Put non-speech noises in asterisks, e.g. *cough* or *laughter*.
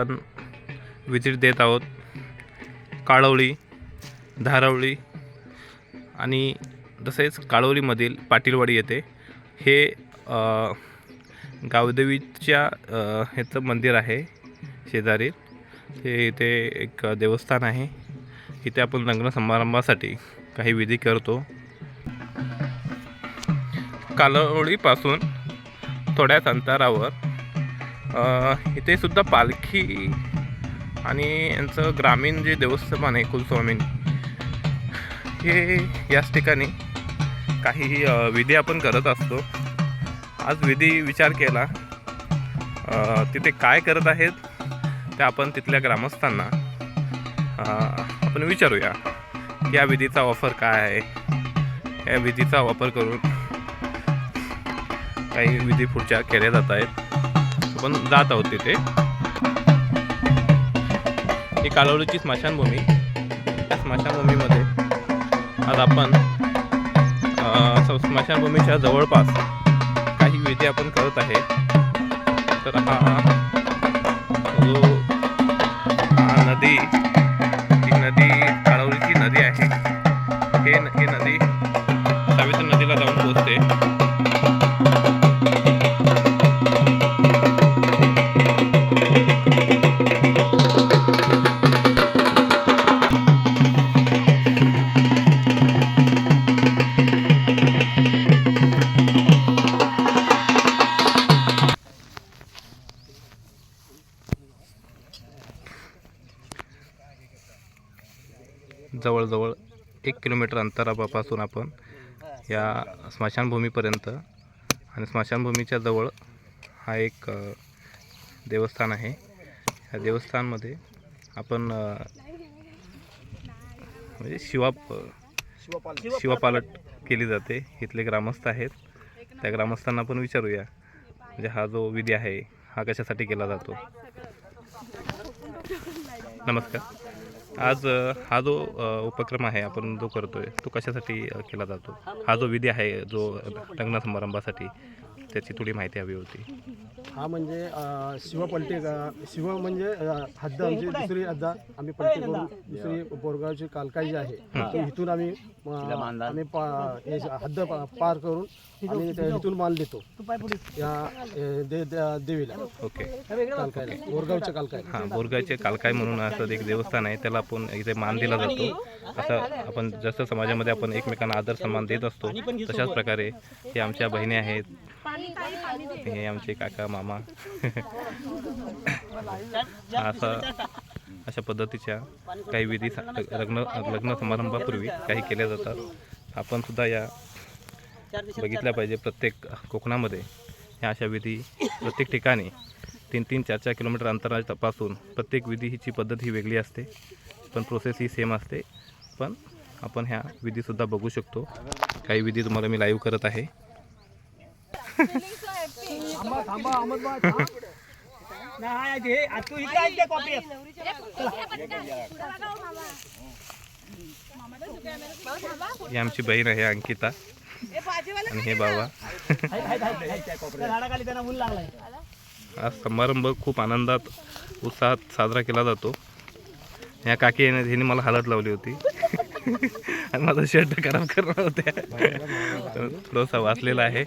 आपण विजिट देत आहोत. काळवळी धारावळी आणि तसेच काळवलीमधील पाटीलवाडी येथे. हे गावदेवीच्या ह्याचं मंदिर आहे शेजारी. हे इथे एक देवस्थान आहे. इथे आपण लग्न समारंभासाठी काही विधी करतो. कालवळीपासून थोड्याच अंतरावर इथे सुद्धा पालखी आणि यांचं ग्रामीण जे देवस्थान आहे कुलस्वामीन हे याच ठिकाणी काही विधी आपण करत असतो. आज विधी विचार केला. तिथे काय करत आहेत ते आपण तिथल्या ग्रामस्थांना आपण विचारूया. या विधीचा वापर काय आहे? या विधीचा वापर करून काही विधी पुढच्या केल्या जात आहेत. आपण जात आहोत तिथे. ही कालवडीची स्मशानभूमी. त्या स्मशानभूमीमध्ये आज आपण स्मशानभूमीच्या जवळपास काही विधी आपण करत आहे. तर हा जवळजवळ एक किलोमीटर अंतरापासून आपण या स्मशानभूमीपर्यंत आणि स्मशानभूमीच्या जवळ हा एक देवस्थान आहे. या देवस्थानमध्ये आपण म्हणजे शिवा शिवापालट केली जाते. इथले ग्रामस्थ आहेत. त्या ग्रामस्थांना आपण विचारूया. म्हणजे हा जो विधी आहे हा कशासाठी केला जातो? नमस्कार. आज हा जो उपक्रम आहे आपण जो करतोय तो कशासाठी केला जातो? हा जो विधी आहे जो लग्न समारंभासाठी त्याची थोडी माहिती हवी होती. हा म्हणजे अ, शिव पलटी शिव म्हणजे अ, हद्द आमची दुसरी हद्द आम्ही पलटी करून दुसरी बोरगावची कालकाई जी आहे तो इथून आम्ही अ, आम्ही पा- हे हद्द पा- पार करून आणि इथून माल देतो. या अ, दे- दे- देवीला. ओके. कालकायला बोरगावच्या कालकायला हां बोरगावचे कालकाय म्हणून असं एक देवस्थान आहे त्याला आपण इथे मान दिला जातो. असं आपण जसं समाजामध्ये आपण एकमेकांना आदर सन्मान देत असतो तशाच प्रकारे हे आमच्या बहिणी आहेत. हे आमचे काका मामा. *laughs* असं अशा पद्धतीच्या काही विधी सा- लग्न लग्न समारंभापूर्वी काही केल्या जातात. आपण सुद्धा या बघितल्या पाहिजे प्रत्येक कोकणामध्ये. ह्या अशा विधी प्रत्येक ठिकाणी तीन तीन चार चार किलोमीटर अंतरापासून प्रत्येक विधी हिची पद्धत ही वेगळी असते. पण प्रोसेस ही सेम असते. पण आपण ह्या विधीसुद्धा बघू शकतो. काही विधी तुम्हाला मी लाईव्ह करत आहे. ही आमची बहीण आहे अंकिता. आणि हे बाबा. हा समारंभ खूप आनंदात उत्साहात साजरा केला जातो. ह्या काकी हिने ह्याने मला हालत लावली होती. आणि माझा शर्ट खराब करणार होत्या. थोडासा वाचलेला आहे.